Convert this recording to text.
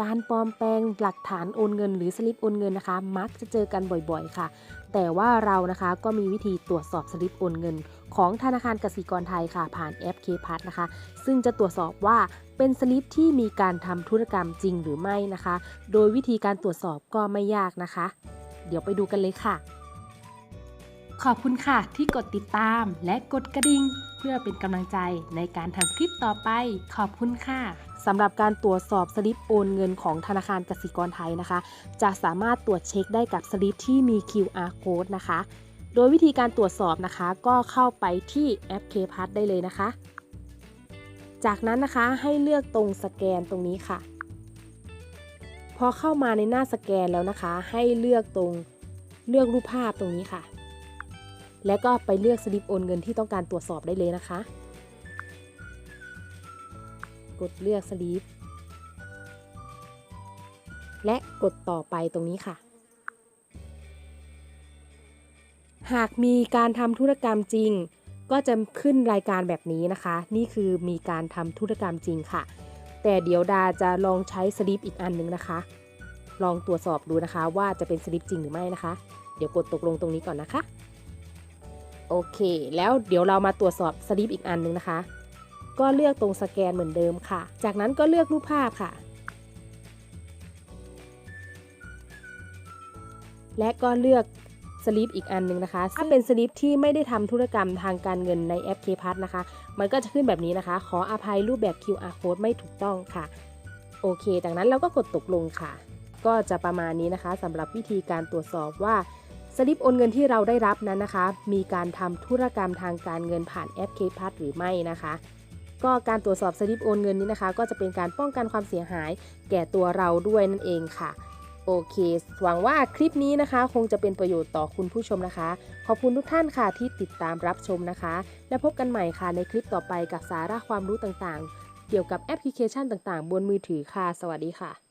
การปลอมแปลงหลักฐานโอนเงิน หรือสลิปโอนเงินนะคะ มักจะเจอกันบ่อยๆ ค่ะ แต่ว่าเรานะคะก็มีวิธีตรวจสอบสลิปโอนเงิน ของธนาคารกสิกรไทยค่ะ ผ่านแอป k p a s นะคะ ซึ่งจะตรวจสอบว่าเป็นสลิปที่มีการทำธุรกรรมจริงหรือไม่นะคะ โดยวิธีการตรวจสอบก็ไม่ยากนะคะ เดี๋ยวไปดูกันเลยค่ะขอบคุณค่ะที่กดติดตามและกดกระดิ่ง เพื่อเป็นกำลังใจในการทำคลิปต่อไป ขอบคุณค่ะ สำหรับการตรวจสอบสลิปโอนเงินของธนาคารกสิกรไทยนะคะ จะสามารถตรวจเช็คได้กับสลิปที่มี QR code นะคะ โดยวิธีการตรวจสอบนะคะ ก็เข้าไปที่แอป k p a s ได้เลยนะคะ จากนั้นนะคะให้เลือกตรงสแกนตรงนี้ค่ะ พอเข้ามาในหน้าสแกนแล้วนะคะ ให้เลือกตรงเลือกรูปภาพตรงนี้ค่ะ แล้วก็ไปเลือกสลิปโอนเงินที่ต้องการตรวจสอบได้เลยนะคะ กดเลือกสลิปและกดต่อไปตรงนี้ค่ะ หากมีการทำธุรกรรมจริง ก็จะขึ้นรายการแบบนี้นะคะ นี่คือมีการทำธุรกรรมจริงค่ะ แต่เดี๋ยวดาจะลองใช้สลิปอีกอันนึงนะคะ ลองตรวจสอบดูนะคะว่าจะเป็นสลิปจริงหรือไม่นะคะ เดี๋ยวกดตกลงตรงนี้ก่อนนะคะ โอเค แล้วเดี๋ยวเรามาตรวจสอบสลิปอีกอันนึงนะคะ ก็เลือกตรงสแกนเหมือนเดิมค่ะ จากนั้นก็เลือกรูปภาพค่ะ และก็เลือกสลิปอีกอันหนึงนะคะ ถ้าเป็นสลิปที่ไม่ได้ทำธุรกรรมทางการเงินในแอป k p a s นะคะ มันก็จะขึ้นแบบนี้นะคะ ขออภัยรูปแบบ QR code ไม่ถูกต้องค่ะ โอเค จากนั้นเราก็กดตกลงค่ะ ก็จะประมาณนี้นะคะสำหรับวิธีการตรวจสอบว่าสลิปโอนเงินที่เราได้รับนั้นนะคะ มีการทำธุรกรรมทางการเงินผ่านแอป k p a s หรือไม่นะคะ ก็การตรวจสอบสลิปโอนเงินนี้นะคะ ก็จะเป็นการป้องกันความเสียหายแก่ตัวเราด้วยนั่นเองค่ะโอเค หวังว่าคลิปนี้นะคะ คงจะเป็นประโยชน์ต่อคุณผู้ชมนะคะ ขอบคุณทุกท่านค่ะที่ติดตามรับชมนะคะ และพบกันใหม่ค่ะในคลิปต่อไปกับสาระความรู้ต่างๆ เกี่ยวกับแอปพลิเคชันต่างๆ บนมือถือค่ะ สวัสดีค่ะ